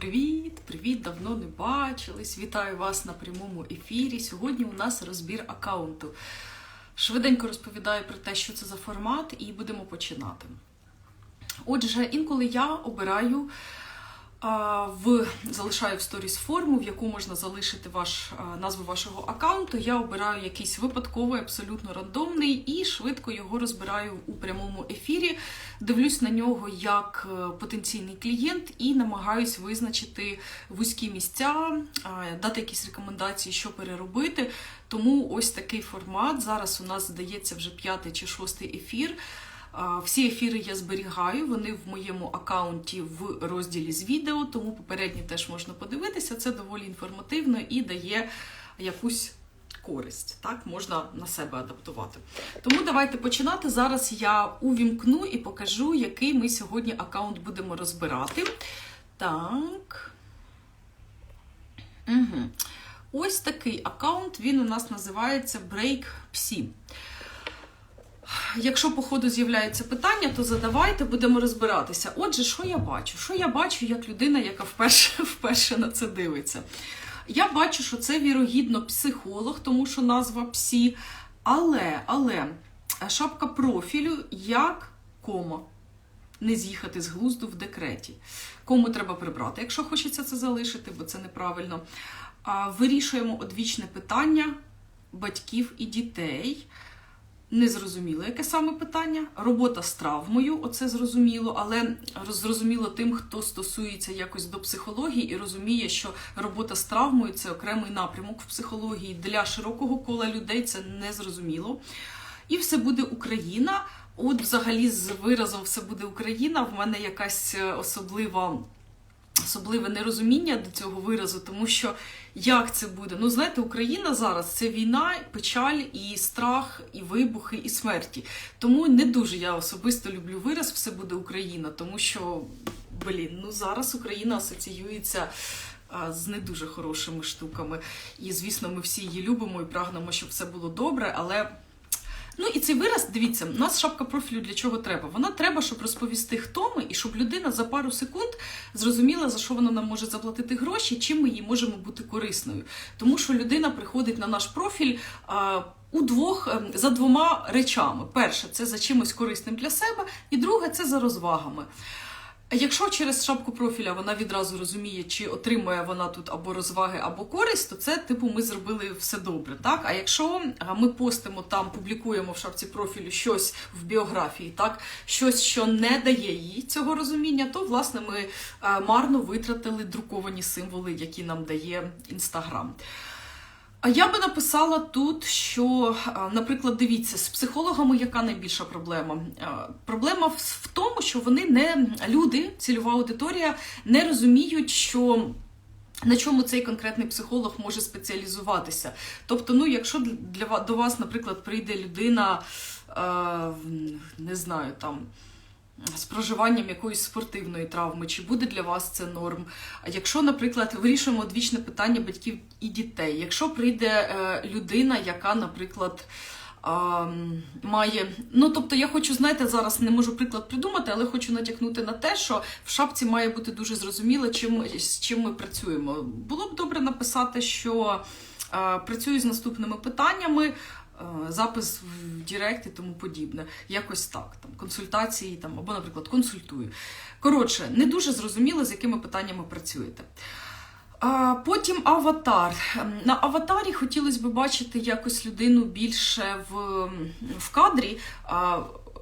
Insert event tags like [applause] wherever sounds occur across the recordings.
Привіт, привіт! Давно не бачились. Вітаю вас на прямому ефірі. Сьогодні у нас розбір аккаунту. Швиденько розповідаю про те, що це за формат, і будемо починати. Отже, інколи я обираю в залишаю в сторіс форму, в яку можна залишити ваш назву вашого аккаунту. Я обираю якийсь випадковий, абсолютно рандомний і швидко його розбираю у прямому ефірі. Дивлюсь на нього як е, потенційний клієнт і намагаюсь визначити вузькі місця, дати якісь рекомендації, що переробити. Тому ось такий формат. Зараз у нас здається вже п'ятий чи шостий ефір. Всі ефіри я зберігаю, вони в моєму аккаунті в розділі з відео, тому попередні теж можна подивитися. Це доволі інформативно і дає якусь користь. Так, можна на себе адаптувати. Тому давайте починати. Зараз я увімкну і покажу, який ми сьогодні аккаунт будемо розбирати. Так. Угу. Ось такий аккаунт, він у нас називається Break Psi. Якщо по ходу з'являються питання, то задавайте, будемо розбиратися. Отже, що я бачу? Що я бачу як людина, яка вперше, [laughs] вперше на це дивиться? Я бачу, що це вірогідно психолог, тому що назва псі. Але, але шапка профілю як кома. Не з'їхати з глузду в декреті. Кому треба прибрати, якщо хочеться це залишити, бо це неправильно. Вирішуємо одвічне питання батьків і дітей. Незрозуміло, яке саме питання. Робота з травмою, оце зрозуміло, але зрозуміло тим, хто стосується якось до психології і розуміє, що робота з травмою це окремий напрямок в психології. Для широкого кола людей це незрозуміло. І все буде Україна. От, взагалі, з виразом все буде Україна. В мене якась особлива. Особливе нерозуміння до цього виразу, тому що як це буде? Ну, знаєте, Україна зараз це війна, печаль, і страх, і вибухи, і смерті. Тому не дуже я особисто люблю вираз Все буде Україна, тому що, блін, ну зараз Україна асоціюється з не дуже хорошими штуками. І, звісно, ми всі її любимо і прагнемо, щоб все було добре, але. Ну і цей вираз, дивіться, у нас шапка профілю для чого треба? Вона треба, щоб розповісти, хто ми, і щоб людина за пару секунд зрозуміла, за що вона нам може заплатити гроші, чим ми їй можемо бути корисною. Тому що людина приходить на наш профіль. У двох за двома речами: перше це за чимось корисним для себе, і друге це за розвагами. Якщо через шапку профіля вона відразу розуміє, чи отримує вона тут або розваги, або користь, то це типу ми зробили все добре. Так, а якщо ми постимо там, публікуємо в шапці профілю щось в біографії, так щось, що не дає їй цього розуміння, то власне ми марно витратили друковані символи, які нам дає інстаграм. А я би написала тут, що, наприклад, дивіться, з психологами яка найбільша проблема? Проблема в тому, що вони не люди, цільова аудиторія, не розуміють, що. На чому цей конкретний психолог може спеціалізуватися? Тобто, ну, якщо для до вас, наприклад, прийде людина, не знаю, там з проживанням якоїсь спортивної травми, чи буде для вас це норм? Якщо, наприклад, вирішуємо одвічне питання батьків і дітей, якщо прийде е, людина, яка, наприклад, Має, ну тобто я хочу, знаєте, зараз не можу приклад придумати, але хочу натякнути на те, що в шапці має бути дуже зрозуміло, чим з чим ми працюємо. Було б добре написати, що е, працюю з наступними питаннями, запис в Директ і тому подібне. Якось так. Там Консультації там, або, наприклад, консультую. Коротше, не дуже зрозуміло, з якими питаннями працюєте. Потім аватар. На аватарі хотілося б бачити якось людину більше в в кадрі,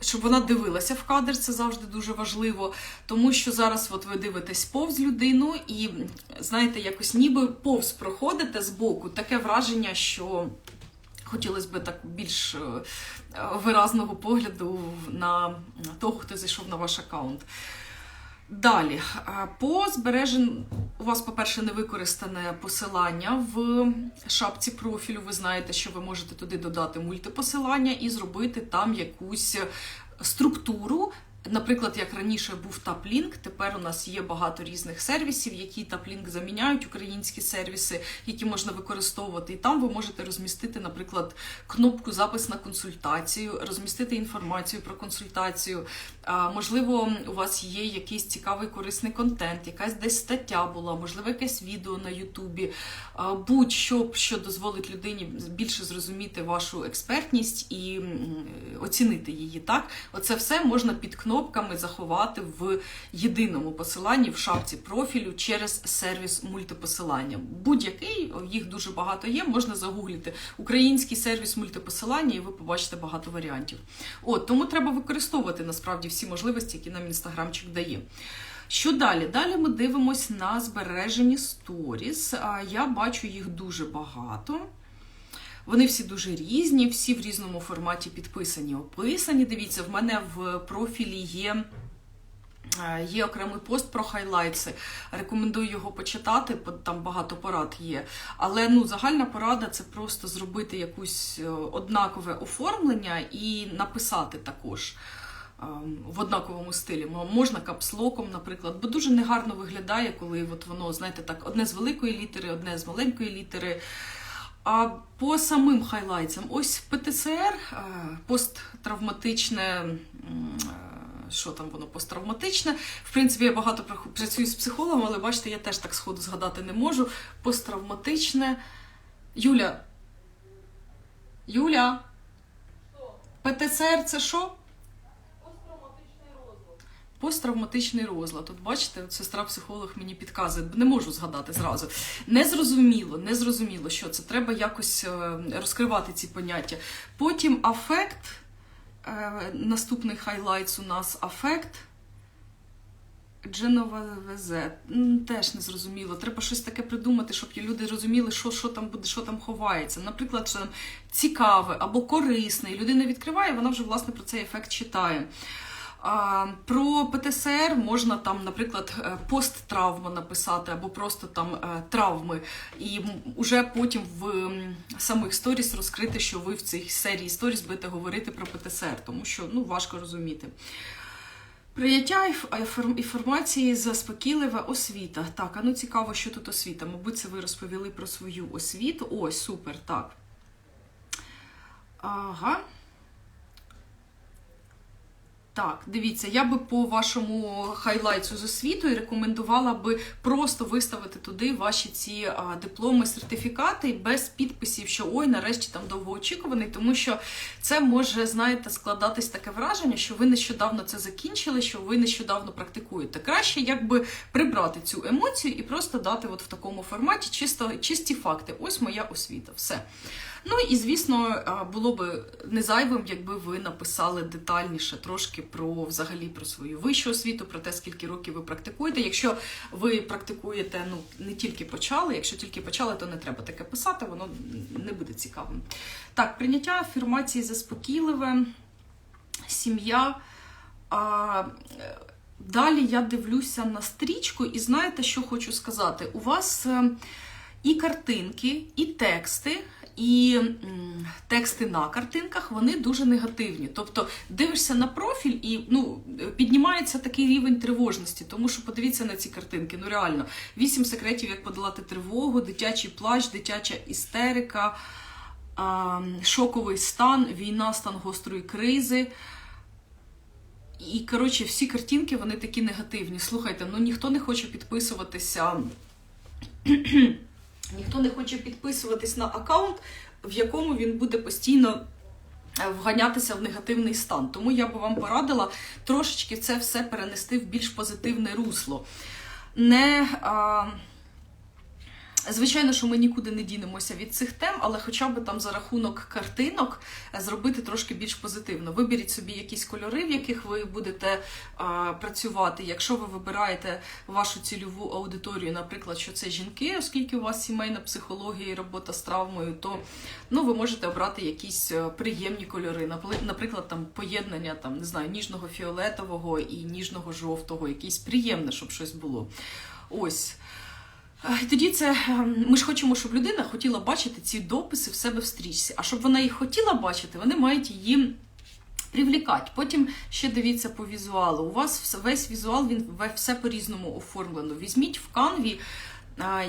щоб вона дивилася в кадр, це завжди дуже важливо. Тому що зараз от ви дивитесь повз людину і, знаєте, якось ніби повз проходите з боку. Таке враження, що хотілося б так більш е, виразного погляду на того, хто зайшов на ваш аккаунт. Далі, по збереженню, у вас, по-перше, не використане посилання в шапці профілю. Ви знаєте, що ви можете туди додати мультипосилання і зробити там якусь структуру Наприклад, як раніше був TapLink, тепер у нас є багато різних сервісів, які TapLink заміняють українські сервіси, які можна використовувати. І там ви можете розмістити, наприклад, кнопку запис на консультацію, розмістити інформацію про консультацію. Можливо, у вас є якийсь цікавий корисний контент, якась десь стаття була, можливо, якесь відео на Ютубі, будь-що, що дозволить людині більше зрозуміти вашу експертність і оцінити її. Так, оце все можна під кнопками заховати в єдиному посиланні в шапці профілю через сервіс мультипосилання. Будь-який, їх дуже багато є, можна загуглити український сервіс мультипосилання, і ви побачите багато варіантів. От тому треба використовувати насправді всі можливості, які нам інстаграмчик дає. Що далі? Далі ми дивимось на збережені сторіс. Я бачу їх дуже багато. Вони всі дуже різні, всі в різному форматі підписані, описані. Дивіться, в мене в профілі є. е, Є окремий пост про хайлайтси. Рекомендую його почитати, там багато порад є. Але ну, загальна порада це просто зробити якусь е, однакове оформлення і написати також ем, в однаковому стилі. Можна капслоком, наприклад, бо дуже негарно виглядає, коли от воно, знаєте, так, одне з великої літери, одне з маленької літери. А по самим хайлайтсам, ось ПТСР, е, посттравматичне. е, Що там воно посттравматичне? В принципі, я багато працюю з психологом, але бачите, я теж так сходу згадати не можу. Посттравматичне. Юля. Юля. ПТСР це що? Посттравматичний розлад. От бачите, сестра психолог мені підказує, не можу згадати зразу. Незрозуміло, незрозуміло, що це. Треба якось е, розкривати ці поняття. Потім афект. Е, Наступний хайлайтс у нас афект. Дженовезе. М, Теж не зрозуміло. Треба щось таке придумати, щоб люди розуміли, що, що там буде, що там ховається. Наприклад, що там цікаве або корисне. І людина відкриває, вона вже власне про цей ефект читає. Про ПТСР можна там, наприклад, е, посттравма написати, або просто там е, травми, і м, уже потім в самих сторіс розкрити, що ви в цій серії сторіс будете говорити про ПТСР, тому що ну важко розуміти. Прийняття інформації заспокійлива освіта. Так, а ну цікаво, що тут освіта. Мабуть, це ви розповіли про свою освіту. Ось, супер, так. Ага. Так, дивіться, я би по вашому хайлайтсу з освітою рекомендувала би просто виставити туди ваші ці а, дипломи, сертифікати без підписів, що ой, нарешті там довгоочікуваний, тому що це може, знаєте, складатись таке враження, що ви нещодавно це закінчили, що ви нещодавно практикуєте. Краще якби прибрати цю емоцію і просто дати от в такому форматі чисто, чисті факти. Ось моя освіта. Все. Ну і звісно, було би не зайвим, якби ви написали детальніше трошки про взагалі про свою вищу освіту, про те, скільки років ви практикуєте. Якщо ви практикуєте, ну не тільки почали, якщо тільки почали, то не треба таке писати, воно не буде цікавим. Так, прийняття афірмації заспокійливе, сім'я. А, Далі я дивлюся на стрічку, і знаєте, що хочу сказати? У вас е, і картинки, і тексти, і тексти на картинках вони дуже негативні. Тобто дивишся на профіль і ну, піднімається такий рівень тривожності, тому що подивіться на ці картинки. Ну реально, вісім секретів, як подолати тривогу, дитячий плач, дитяча істерика, шоковий стан, війна, стан гострої кризи. І, коротше, всі картинки вони такі негативні. Слухайте, ну ніхто не хоче підписуватися. Ніхто не хоче підписуватись на аккаунт, в якому він буде постійно е, вганятися в негативний стан. Тому я би вам порадила трошечки це все перенести в більш позитивне русло. Не. А... Звичайно, що ми нікуди не дінемося від цих тем, але хоча б там за рахунок картинок зробити трошки більш позитивно. Виберіть собі якісь кольори, в яких ви будете е, працювати. Якщо ви вибираєте вашу цільову аудиторію, наприклад, що це жінки, оскільки у вас сімейна психологія і робота з травмою, то ну, ви можете обрати якісь е, приємні кольори. Наприклад, там поєднання там, не знаю, ніжного фіолетового і ніжного жовтого, якісь приємне, щоб щось було. Ось. І тоді це ем, ми ж хочемо, щоб людина хотіла бачити ці дописи в себе в стрічці. А щоб вона їх хотіла бачити, вони мають її привлікати. Потім ще дивіться по візуалу. У вас весь візуал, він все по-різному оформлено. Візьміть в канві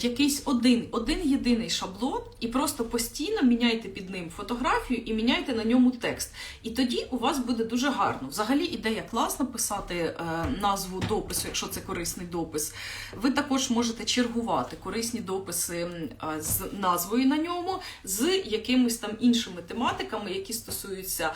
якийсь один, один єдиний шаблон і просто постійно міняйте під ним фотографію і міняйте на ньому текст. І тоді у вас буде дуже гарно. Взагалі ідея класна писати е, назву допису, якщо це корисний допис. Ви також можете чергувати корисні дописи з назвою на ньому, з якимись там іншими тематиками, які стосуються,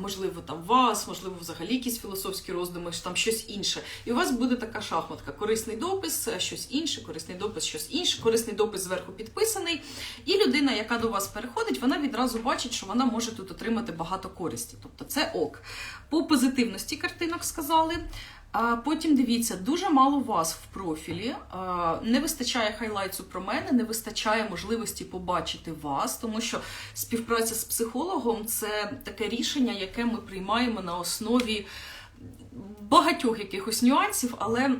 можливо, там вас, можливо, взагалі якісь філософські роздуми, там щось інше. І у вас буде така шахматка: корисний допис, е, щось інше, корисний допис, щось інше, корисний допис зверху підписаний. І людина, яка до вас переходить, вона відразу бачить, що вона може тут отримати багато користі. Тобто це ок. По позитивності картинок сказали. А потім дивіться, дуже мало вас в профілі. Не вистачає хайлайтсу про мене, не вистачає можливості побачити вас, тому що співпраця з психологом це таке рішення, яке ми приймаємо на основі багатьох якихось нюансів, але.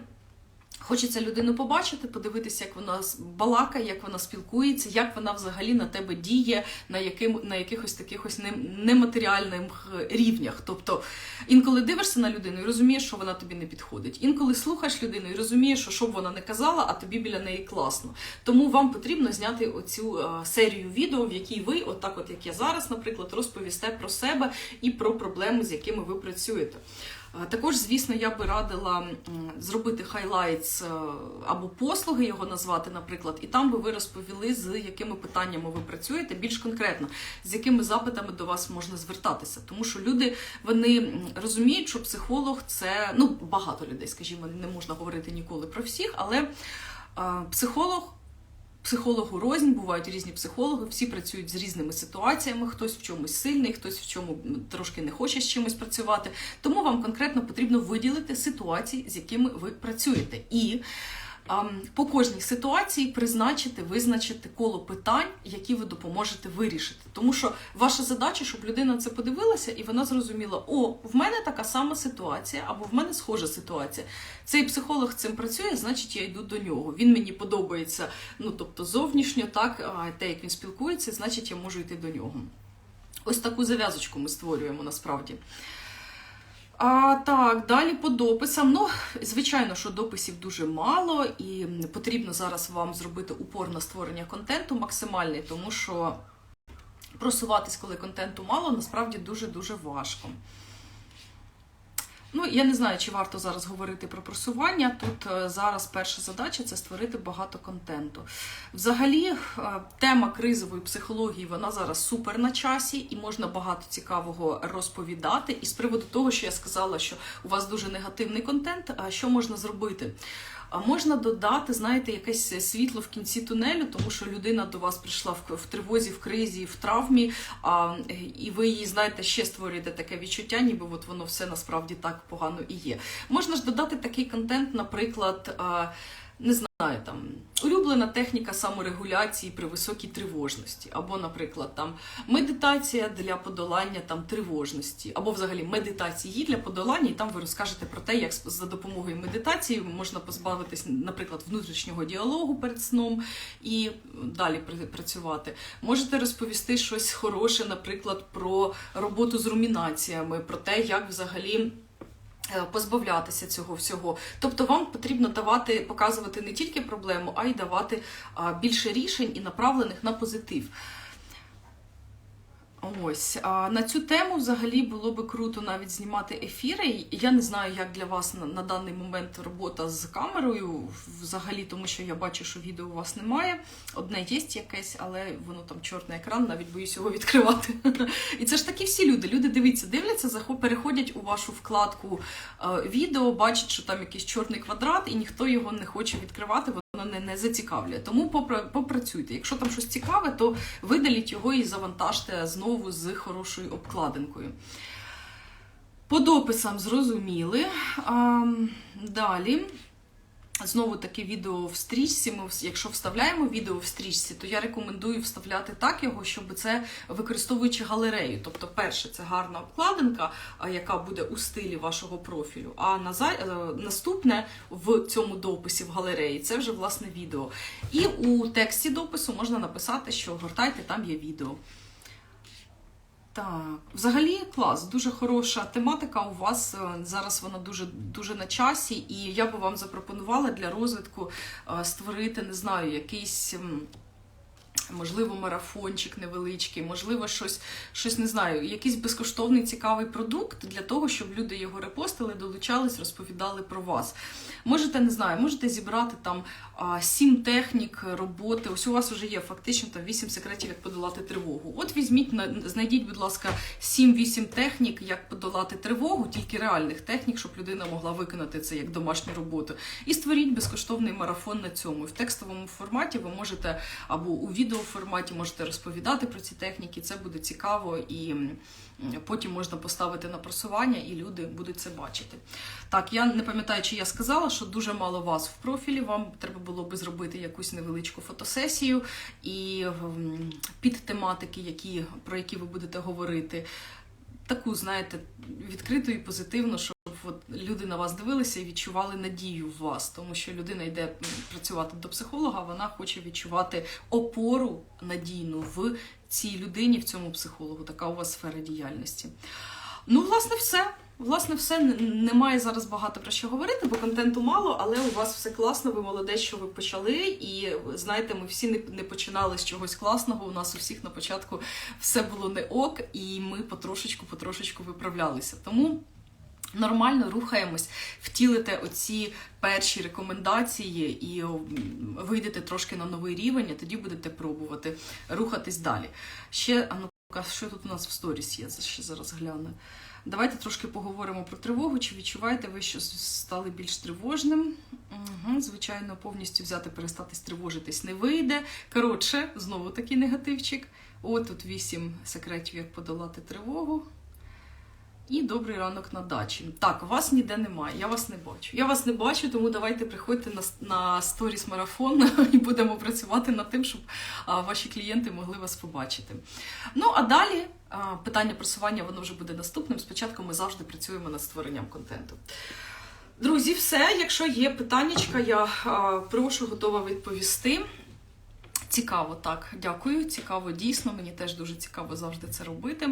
Хочеться людину побачити, подивитися, як вона балакає, як вона спілкується, як вона взагалі на тебе діє на, яким, на якихось таких ось нематеріальних рівнях. Тобто інколи дивишся на людину і розумієш, що вона тобі не підходить. Інколи слухаєш людину і розумієш, що що б вона не казала, а тобі біля неї класно. Тому вам потрібно зняти оцю е, серію відео, в якій ви, отак, от як я зараз, наприклад, розповісте про себе і про проблеми, з якими ви працюєте. Також, звісно, я би радила зробити хайлайтс е, або послуги його назвати, наприклад, і там би ви розповіли, з якими питаннями ви працюєте, більш конкретно, з якими запитами до вас можна звертатися. Тому що люди вони розуміють, що психолог це ну багато людей, скажімо, не можна говорити ніколи про всіх, але е, психолог. Психологу рознь, бувають різні психологи, всі працюють з різними ситуаціями, хтось в чомусь сильний, хтось в чому трошки не хоче з чимось працювати. Тому вам конкретно потрібно виділити ситуації, з якими ви працюєте. І по кожній ситуації призначити, визначити коло питань, які ви допоможете вирішити. Тому що ваша задача, щоб людина це подивилася і вона зрозуміла, о, в мене така сама ситуація, або в мене схожа ситуація. Цей психолог цим працює, значить я йду до нього. Він мені подобається, ну тобто зовнішньо, так, те, як він спілкується, значить я можу йти до нього. Ось таку зав'язочку ми створюємо насправді. А, так, далі по дописам. Ну, звичайно, що дописів дуже мало, і потрібно зараз вам зробити упор на створення контенту максимальний, тому що просуватись, коли контенту мало, насправді дуже-дуже важко. Ну, я не знаю, чи варто зараз говорити про просування. Тут е, зараз перша задача це створити багато контенту. Взагалі, е, тема кризової психології вона зараз супер на часі, і можна багато цікавого розповідати. І з приводу того, що я сказала, що у вас дуже негативний контент, а що можна зробити? А можна додати, знаєте, якесь світло в кінці тунелю, тому що людина до вас прийшла в, в тривозі, в кризі, в травмі, а, і ви її, знаєте, ще створюєте таке відчуття, ніби от воно все насправді так погано і є. Можна ж додати такий контент, наприклад, а, не знаю, там улюблена техніка саморегуляції при високій тривожності, або, наприклад, там медитація для подолання там тривожності, або взагалі медитації для подолання, і там ви розкажете про те, як за допомогою медитації можна позбавитись, наприклад, внутрішнього діалогу перед сном і далі працювати. Можете розповісти щось хороше, наприклад, про роботу з румінаціями, про те, як взагалі. Е, Позбавлятися цього всього, тобто вам потрібно давати, показувати не тільки проблему, а й давати більше рішень і направлених на позитив. Ось на цю тему взагалі було би круто навіть знімати ефіри. Я не знаю, як для вас на, даний момент робота з камерою, взагалі, тому що я бачу, що відео у вас немає. Одне є якесь, але воно там чорний екран, навіть боюсь його відкривати. [laughs] І це ж такі всі люди. Люди дивіться, дивляться, переходять у вашу вкладку е, відео, бачать, що там якийсь чорний квадрат, і ніхто його не хоче відкривати. Воно не, зацікавлює. Тому попра- попрацюйте. Якщо там щось цікаве, то видаліть його і завантажте знову з хорошою обкладинкою. По дописам зрозуміли. А, далі. Знову таки відео в стрічці. Ми, якщо вставляємо відео в стрічці, то я рекомендую вставляти так його, щоб це використовуючи галерею. Тобто, перше, це гарна обкладинка, яка буде у стилі вашого профілю. А е, наступне в цьому дописі в галереї це вже власне відео. І у тексті допису можна написати, що гортайте, там є відео. Так, взагалі клас, дуже хороша тематика у вас. е, Зараз вона дуже дуже на часі, і я би вам запропонувала для розвитку е, створити, не знаю, якийсь. Можливо, марафончик невеличкий, можливо, щось, щось не знаю, якийсь безкоштовний цікавий продукт для того, щоб люди його репостили, долучались, розповідали про вас. Можете, не знаю, можете зібрати там сім технік роботи. Ось у вас вже є фактично там вісім секретів, як подолати тривогу. От візьміть, знайдіть, будь ласка, 7-8 технік, як подолати тривогу, тільки реальних технік, щоб людина могла виконати це як домашню роботу. І створіть безкоштовний марафон на цьому. В текстовому форматі ви можете або у відеоформаті можете розповідати про ці техніки. Це буде цікаво і потім можна поставити на просування, і люди будуть це бачити. Так, я не пам'ятаю, чи я сказала, що дуже мало вас в профілі. Вам треба було би зробити якусь невеличку фотосесію і під тематики, які, про які ви будете говорити. Таку, знаєте, відкриту і позитивну, щоб от люди на вас дивилися і відчували надію в вас, тому що людина йде працювати до психолога, вона хоче відчувати опору надійну в цій людині, в цьому психологу. Така у вас сфера діяльності. Ну, власне, все. Власне, все немає зараз багато про що говорити, бо контенту мало, але у вас все класно. Ви молодець, що ви почали. І знаєте, ми всі не, починали з чогось класного. У нас у всіх на початку все було не ок, і ми потрошечку, потрошечку виправлялися. Тому. Нормально рухаємось, втілите оці перші рекомендації і вийдете трошки на новий рівень, а тоді будете пробувати рухатись далі. Ще, а ну-ка, що тут у нас в сторіс є? Ще зараз гляну. Давайте трошки поговоримо про тривогу. Чи відчуваєте ви, що стали більш тривожним? Угу, звичайно, повністю взяти, перестати стривожитись не вийде. Коротше, знову такий негативчик. От тут вісім секретів, як подолати тривогу. І добрий ранок на дачі. Так, вас ніде немає, я вас не бачу. Я вас не бачу, тому давайте приходьте на, на сторіс марафон [laughs] і будемо працювати над тим, щоб а, ваші клієнти могли вас побачити. Ну а далі а, питання просування воно вже буде наступним. Спочатку ми завжди працюємо над створенням контенту. Друзі, все. Якщо є питаннячка, я а, прошу, готова відповісти. Цікаво, так, дякую. Цікаво, дійсно. Мені теж дуже цікаво завжди це робити.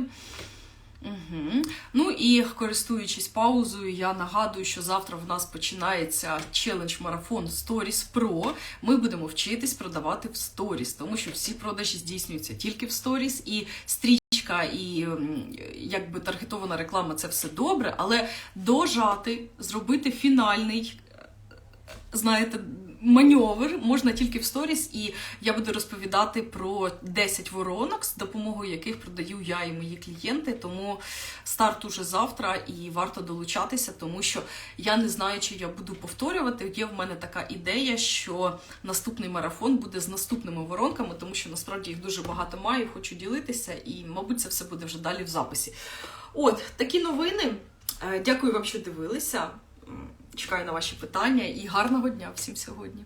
Угу. Ну і користуючись паузою, я нагадую, що завтра в нас починається челендж марафон Stories Pro. Ми будемо вчитись продавати в Stories, тому що всі продажі здійснюються тільки в Stories, і стрічка, і якби таргетована реклама це все добре, але дожати, зробити фінальний. е, Знаєте, маневр можна тільки в сторіс, і я буду розповідати про 10 воронок, з допомогою яких продаю я і мої клієнти. Тому старт уже завтра і варто долучатися, тому що я не знаю, чи я буду повторювати. Є в мене така ідея, що наступний марафон буде з наступними воронками, тому що насправді їх дуже багато маю, хочу ділитися, і, мабуть, це все буде вже далі в записі. От такі новини. Е, Дякую вам, що дивилися. Чекаю на ваші питання і гарного дня всім сьогодні.